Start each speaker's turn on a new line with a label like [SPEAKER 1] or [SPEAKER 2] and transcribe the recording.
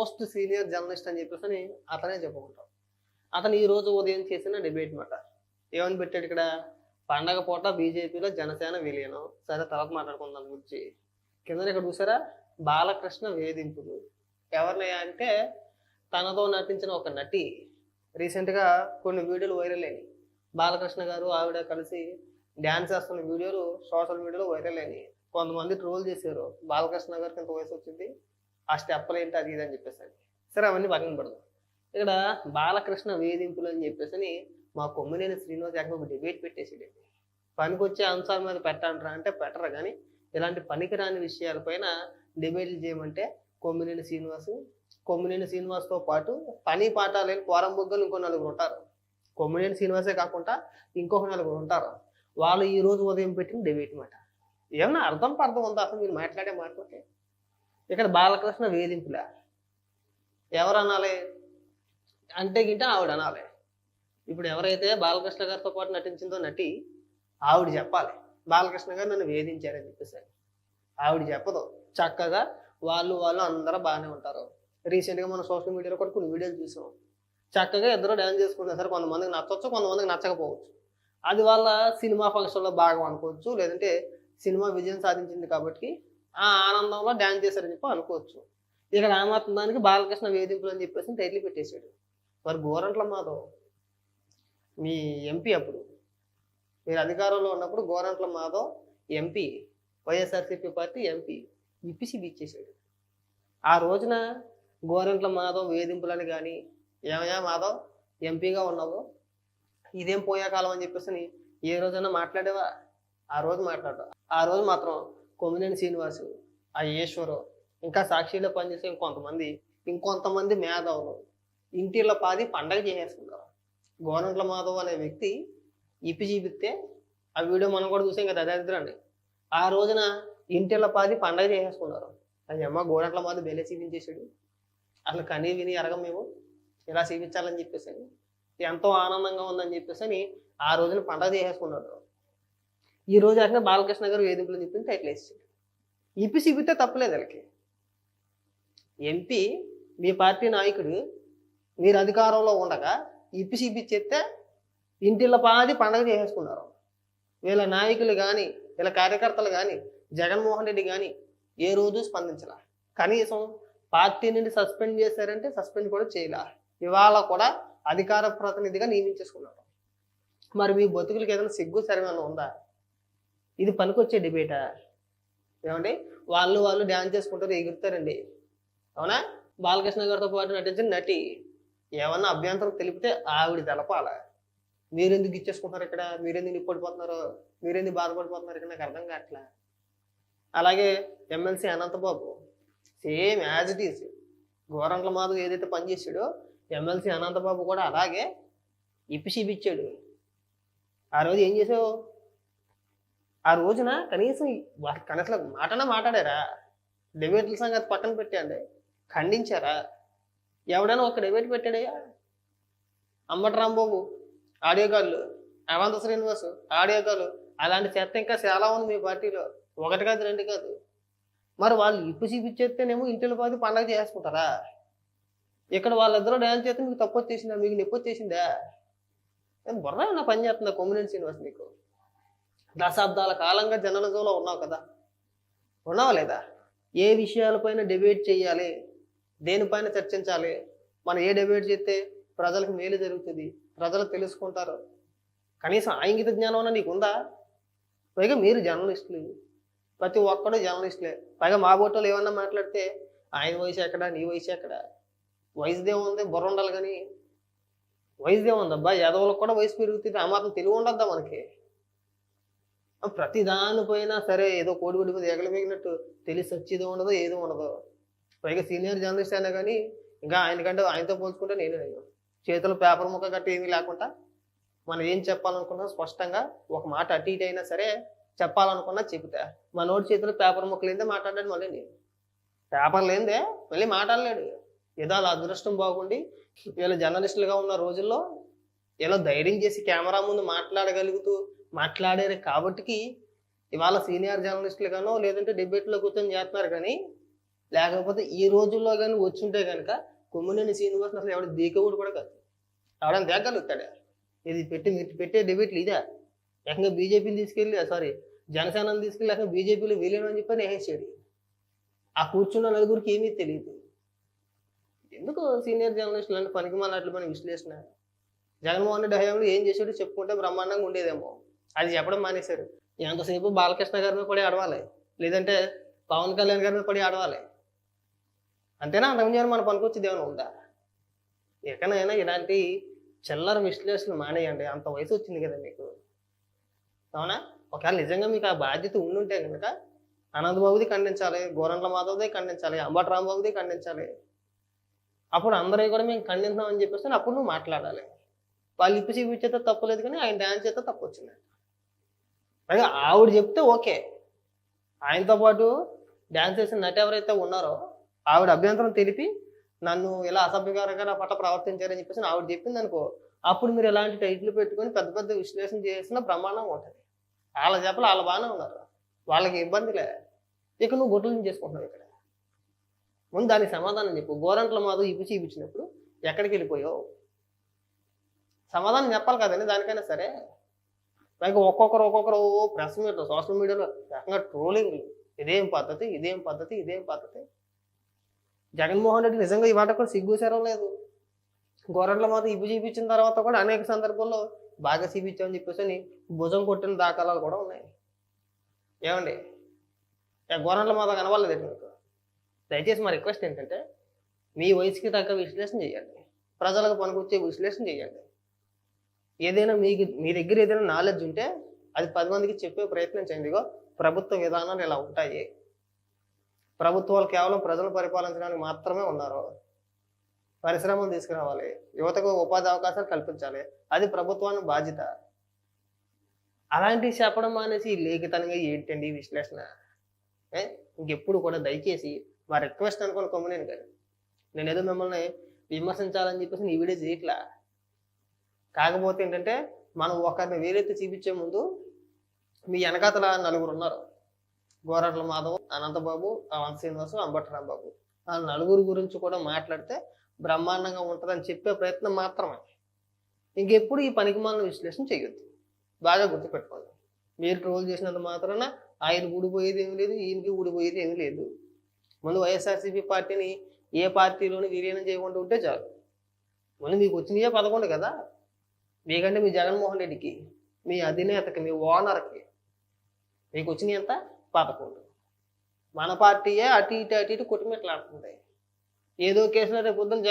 [SPEAKER 1] Most senior journalist అని చెప్పేసి అని అతనే చెప్పుకుంటాం. అతను ఈ రోజు ఉదయం చేసిన డిబేట్ మాట. ఏమని పెట్టాడు ఇక్కడ? పండగ పూట బీజేపీలో జనసేన విలీనం. సరే తర్వాత మాట్లాడుకుందాం దాని గురించి. కింద ఇక్కడ చూసారా? బాలకృష్ణ వేధింపులు. ఎవరిని అంటే తనతో నటించిన ఒక నటి. రీసెంట్గా కొన్ని వీడియోలు వైరల్ అయినాయి. బాలకృష్ణ గారు ఆవిడ కలిసి డ్యాన్స్ చేస్తున్న వీడియోలు సోషల్ మీడియాలో వైరల్ అయినాయి. కొంతమంది ట్రోల్ చేశారు. బాలకృష్ణ గారికి ఇంత వయసు వచ్చింది. ఆ స్టెప్పులు ఏంటి అది ఇది అని చెప్పేసి సరే అవన్నీ పక్కన పడదు. ఇక్కడ బాలకృష్ణ వేధింపులు అని చెప్పేసి అని మా కొమ్మినేని శ్రీనివాస్ యాదవ్ ఒక డిబేట్ పెట్టేసాడు పనికొచ్చే అంశాల మీద పెట్టంటారా అంటే పెట్టరు కానీ ఇలాంటి పనికిరాని విషయాలపైన డిబేట్లు చేయమంటే కొమ్మినేని శ్రీనివాస్ కొమ్మినేని శ్రీనివాస్తో పాటు పని పాట లేని కోరం బొగ్గలు ఇంకో నలుగురు ఉంటారు. కొమ్మినేని శ్రీనివాసే కాకుండా ఇంకొక నలుగురు ఉంటారు. వాళ్ళు ఈ రోజు ఉదయం పెట్టిన డిబేట్ మాట. ఏమన్నా అర్థం పర్థం ఉందా? అసలు మీరు మాట్లాడే మాట్లాడితే ఇక్కడ బాలకృష్ణ వేధింపులే. ఎవరు అనాలి అంటే గింట ఆవిడ అనాలి ఇప్పుడు ఎవరైతే బాలకృష్ణ గారితో పాటు నటించిందో నటి ఆవిడ చెప్పాలి. బాలకృష్ణ గారు నన్ను వేధించారని చెప్పేసి. ఆవిడ చెప్పదు. చక్కగా వాళ్ళు వాళ్ళు అందరూ బాగానే ఉంటారు. రీసెంట్గా మనం సోషల్ మీడియాలో కూడా కొన్ని వీడియోలు చూసాం. చక్కగా ఇద్దరు డ్యాన్స్ చేసుకుంటారు సరే కొంతమందికి నచ్చవచ్చు కొంతమందికి నచ్చకపోవచ్చు. అది వాళ్ళ సినిమా ఫంక్షన్లో భాగం అనుకోవచ్చు లేదంటే సినిమా విజయం సాధించింది కాబట్టి ఆ ఆనందంలో డ్యాన్స్ చేశారని చెప్పి అనుకోవచ్చు. ఇక్కడ ఆ మాత్రం దానికి బాలకృష్ణ వేధింపులు అని చెప్పేసి టైటిల్ పెట్టేశాడు. మరి గోరంట్ల మాధవ్ మీ ఎంపీ అప్పుడు. మీరు అధికారంలో ఉన్నప్పుడు Gorantla Madhav MP YSRCP party MP. ఇప్పిసి ఇచ్చేసాడు ఆ రోజున గోరంట్ల మాధవ్ వేధింపులని కానీ ఏమయ్యా మాధవ్ ఎంపీగా ఉన్నావు? ఇదేం పోయే కాలం అని చెప్పేసి ఏ రోజైనా మాట్లాడేవా? ఆ రోజు మాట్లాడు ఆ రోజు మాత్రం కొమ్మినేని శ్రీనివాసు ఆ ఈశ్వరు ఇంకా సాక్షిలో పనిచేసే ఇంకొంతమంది ఇంకొంతమంది మేధావులు. ఇంటిలో పాది పండగ చేసేసుకున్నారు గోనంట్ల మాధవ్ అనే వ్యక్తి ఇప్పి చూపిస్తే ఆ వీడియో మనం కూడా చూసాం కదా దరిద్రండి ఆ రోజున ఇంటిలో పాది పండగ చేసేసుకున్నారు. అది అమ్మ గోరంట్ల మాధవ్ బెలే చూపించేశాడు. అసలు కనీ విని ఎరగం మేము. ఇలా చూపించాలని చెప్పేసి ఎంతో ఆనందంగా ఉందని చెప్పేసి అని ఆ రోజున పండగ చేసేసుకున్నాడు. ఈ రోజు అట్లా బాలకృష్ణ గారు వేదికలు చెప్పింది టైటిల్ వేసాడు. ఇప్పి చూపిస్తే తప్పలేదు వాళ్ళకి. ఎంపీ మీ పార్టీ నాయకుడు మీరు అధికారంలో ఉండగా ఇప్పి చూపించేస్తే ఇంటిళ్ళ పాది పండగ చేసేసుకున్నారు. వీళ్ళ నాయకులు కానీ వీళ్ళ కార్యకర్తలు కానీ జగన్మోహన్ రెడ్డి కానీ ఏ రోజు స్పందించలా. కనీసం పార్టీ నుండి సస్పెండ్ చేశారంటే సస్పెండ్ కూడా చేయలే. ఇవాళ కూడా అధికార ప్రతినిధిగా నియమించేసుకున్నారు. మరి మీ బతుకులకి ఏదైనా సిగ్గు సరిమేమైనా ఉందా? ఇది పనికొచ్చే డిబేటా? ఏమండి? వాళ్ళు వాళ్ళు డ్యాన్స్ చేసుకుంటారు ఎగురుతారండి. అవునా? బాలకృష్ణ గారితో పాటు నటించిన నటి ఏమన్నా అభ్యంతరం తెలిపితే ఆవిడ తెలపాల. మీరెందుకు ఇచ్చేసుకుంటున్నారు ఇక్కడ? మీరెందుకు నిప్పడిపోతున్నారు? మీరెందుకు బాధపడిపోతున్నారు? ఇక్కడ నాకు అర్థం కావట్లే? అలాగే MLC Anantababu same as it is Gorantla Madhav ఏదైతే పనిచేసాడో ఎమ్మెల్సీ అనంతబాబు కూడా అలాగే ఇప్పిసిపిచ్చాడు ఆ రోజు ఏం చేసావు? ఆ రోజున కనీసం వాటి కనీసం మాటనా మాట్లాడారా? డిబేట్ల సంగతి పక్కన పెట్టండి. ఖండించారా? ఎవడైనా ఒక డిబేట్ పెట్టాడయ్యా? అంబటి రాంబాబు ఆడియో కాళ్ళు అవంత శ్రీనివాస్ ఆడియో కాళ్ళు అలాంటి చెత్త ఇంకా చాలా ఉంది మీ పార్టీలో. ఒకటి కాదు రెండు కాదు. మరి వాళ్ళు ఇప్పు చూపించేస్తేనేమో ఇంటిలో పాది పండగ చేసుకుంటారా ఇక్కడ వాళ్ళిద్దరూ డ్యాన్స్ చేస్తే మీకు తప్పు వచ్చేసిందా? మీకు నొప్పి వచ్చేసిందా? బుర్ర ఏమన్నా పని చేస్తుందా కొమ్మినేని శ్రీనివాస్ నీకు? దశాబ్దాల కాలంగా జర్నలిజంలో ఉన్నావు కదా. ఉన్నావా లేదా? ఏ విషయాలపైన డిబేట్ చేయాలి? దేనిపైన చర్చించాలి? మనం ఏ డిబేట్ చేస్తే ప్రజలకు మేలు జరుగుతుంది? ప్రజలు తెలుసుకుంటారు. కనీసం ఆంగిత జ్ఞానం అన్న నీకు ఉందా పైగా మీరు జర్నలిస్టులు. ప్రతి ఒక్కడు జర్నలిస్టులే. పైగా మా బోటోలు ఏమన్నా మాట్లాడితే ఆయన వయసు ఎక్కడ? నీ వయసు ఎక్కడ? వయసుదే ఉంది బుర్ర ఉండాలి కానీ. వయసుదే ఉందబ్బా. యాదవులకు కూడా వయసు పెరుగుతుంది. ఆ మాత్రం తెలివి ఉండద్దా మనకి? ప్రతి దానిపైన సరే ఏదో కోడిగుడి మీద ఎగలు తెలిసి వచ్చేది ఉండదు ఏదో ఉండదు. పైగా సీనియర్ జర్నలిస్ట్ అయినా కానీ ఇంకా ఆయనకంటే ఆయనతో పోల్చుకుంటే నేనే నేను. చేతులు పేపర్ ముక్క గట్టి ఏమీ లేకుండా మనం ఏం చెప్పాలనుకున్నా స్పష్టంగా ఒక మాట అటు ఇటు అయినా సరే చెప్పాలనుకున్నా చెబుతా. మనోడి నోటి పేపర్ ముక్క లేదే మాట్లాడాడు మళ్ళీ నేను. పేపర్ లేదే మళ్ళీ మాట్లాడలేడు. ఏదో అలా అదృష్టం బాగుండి వీళ్ళ జర్నలిస్టులుగా ఉన్న రోజుల్లో ఇలా ధైర్యం చేసి కెమెరా ముందు మాట్లాడగలుగుతూ మాట్లాడారు కాబట్టికి ఇవాళ సీనియర్ జర్నలిస్టులు కానో లేదంటే డిబేట్లో కూర్చొని చేస్తున్నారు కానీ లేకపోతే ఈ రోజుల్లో కానీ వచ్చుంటే కనుక కొమ్మినేని శ్రీనివాసన్ అసలు ఎవడు దీకవుడు కూడా కాదు. ఎవడని దేగలుగుతాడా? ఇది పెట్టి పెట్టే డిబేట్లు ఇదే? ఏకంగా బీజేపీని తీసుకెళ్ళి సారీ జనసేనని తీసుకెళ్ళి లేక బీజేపీలో వీలేను అని చెప్పి నేసేసాడు ఆ కూర్చున్న నలుగురికి ఏమీ తెలియదు. ఎందుకు సీనియర్ జర్నలిస్టులు అంటే పనికి మాలినట్లు మన విశ్లేషణ? జగన్మోహన్ రెడ్డి హయాంలో ఏం చేసాడో చెప్పుకుంటే బ్రహ్మాండంగా ఉండేదేమో. అది చెప్పడం మానేశారు. ఎంతసేపు బాలకృష్ణ గారి మీద పడి ఆడవాలి లేదంటే పవన్ కళ్యాణ్ గారి మీద పడి ఆడవాలి అంతేనా? అంతకుముందు మన పనికొచ్చేది ఏమైనా ఉందా? ఎక్కడైనా ఇలాంటి చిల్లర విశ్లేషణ మానేయండి. అంత వయసు వచ్చింది కదా మీకు. అవునా? ఒకవేళ నిజంగా మీకు ఆ బాధ్యత ఉండుంటే కనుక అనంతబాబుది ఖండించాలి గోరంట్ల మాధవ్ది ఖండించాలి అంబటి రాంబాబుది ఖండించాలి. అప్పుడు అందరూ కూడా మేము ఖండిస్తామని చెప్పేసి అప్పుడు నువ్వు మాట్లాడాలి. వాళ్ళు ఇప్పి చూపించేస్తే తప్పలేదు కానీ ఆయన డ్యాన్స్ చేస్తే తప్పు వచ్చింది పైగా ఆవిడ చెప్తే ఓకే. ఆయనతో పాటు డ్యాన్స్ చేసిన నటి ఎవరైతే ఉన్నారో ఆవిడ అభ్యంతరం తెలిపి నన్ను ఇలా అసభ్యకరంగా నా పట్ల ప్రవర్తించారని చెప్పేసి ఆవిడ చెప్పింది అనుకో అప్పుడు మీరు ఎలాంటి టైట్లు పెట్టుకొని పెద్ద పెద్ద విశ్లేషణ చేసిన ప్రమాణం ఉంటుంది. వాళ్ళ చెప్పలు వాళ్ళ బాగానే ఉన్నారు. వాళ్ళకి ఇబ్బందిలే ఇక నువ్వు గొడ్డలు చేసుకుంటున్నావు ఇక్కడ. ముందు దానికి సమాధానం చెప్పు. గోరంట్ల మాధవ్ ఇప్పించి చూపించినప్పుడు ఎక్కడికి వెళ్ళిపోయావు? సమాధానం చెప్పాలి కదండి దానికైనా సరే. పైగా ఒక్కొక్కరు ఒక్కొక్కరు ప్రెస్ మీద సోషల్ మీడియాలో రకంగా ట్రోలింగ్ ఇదేం పద్ధతి? ఇదేం పద్ధతి? ఇదేం పద్ధతి? జగన్మోహన్ రెడ్డి నిజంగా ఈ కూడా సిగ్గుసారం లేదు. గొర్రెల మాత్రం ఇవి చూపించిన తర్వాత కూడా అనేక సందర్భాల్లో బాగా చూపించామని చెప్పేసి అని భుజం కొట్టిన దాఖలాలు కూడా ఉన్నాయి. ఏమండి? గొర్రెల మాత కనవాలేదు మీకు? దయచేసి మా రిక్వెస్ట్ ఏంటంటే మీ వయసుకి తగ్గ విశ్లేషణ చేయండి. ప్రజలకు పనికొచ్చే విశ్లేషణ చేయండి. ఏదైనా మీకు మీ దగ్గర ఏదైనా నాలెడ్జ్ ఉంటే అది పది మందికి చెప్పే ప్రయత్నం చేయండి. ఇగో ప్రభుత్వ విధానాలు ఇలా ఉంటాయి. ప్రభుత్వాలు కేవలం ప్రజలు పరిపాలించడానికి మాత్రమే ఉన్నారు. పరిశ్రమలు తీసుకురావాలి. యువతకు ఉపాధి అవకాశాలు కల్పించాలి. అది ప్రభుత్వానికి బాధ్యత. అలాంటివి చెప్పడం మానేసి లేఖితనంగా ఏంటండి విశ్లేషణ? ఇంకెప్పుడు కూడా దయచేసి మా రిక్వెస్ట్ అనుకుని కొమ్మనేను కానీ నేను ఏదో మిమ్మల్ని విమర్శించాలని చెప్పేసి నీ వీడియో చేయట్లా? కాకపోతే ఏంటంటే మనం ఒకరిని వేలెత్తి చూపించే ముందు మీ వెనకాతల నలుగురు ఉన్నారు. గోరట్ల మాధవ్ అనంతబాబు అవంత శ్రీనివాసు అంబట్రామ్ బాబు ఆ నలుగురు గురించి కూడా మాట్లాడితే బ్రహ్మాండంగా ఉంటుందని చెప్పే ప్రయత్నం మాత్రమే. ఇంకెప్పుడు ఈ పనికిమాలిన విశ్లేషణ చేయొద్దు. బాగా గుర్తుపెట్టుకోండి. మీరు ట్రోల్ చేసినంత మాత్రాన ఆయన ఊడిపోయేది ఏమి లేదు ఈయనకి ఊడిపోయేది ఏమి లేదు. ముందు వైఎస్ఆర్సీపీ పార్టీని ఏ పార్టీలోని విలీనం చేయకుండా ఉంటే చాలు. ముందు మీకు వచ్చినయే పదకొండు కదా? మీకంటే మీ జగన్మోహన్ రెడ్డికి మీ అధినేతకి మీ ఓనర్కి మీకు వచ్చినాయి ఎంత? పదకొండు. మన పార్టీయే అటు ఇటు అటు ఇటు కొట్టుమిట్లాడుతుంది. ఏదో కేసులో రేపు పొద్దున్న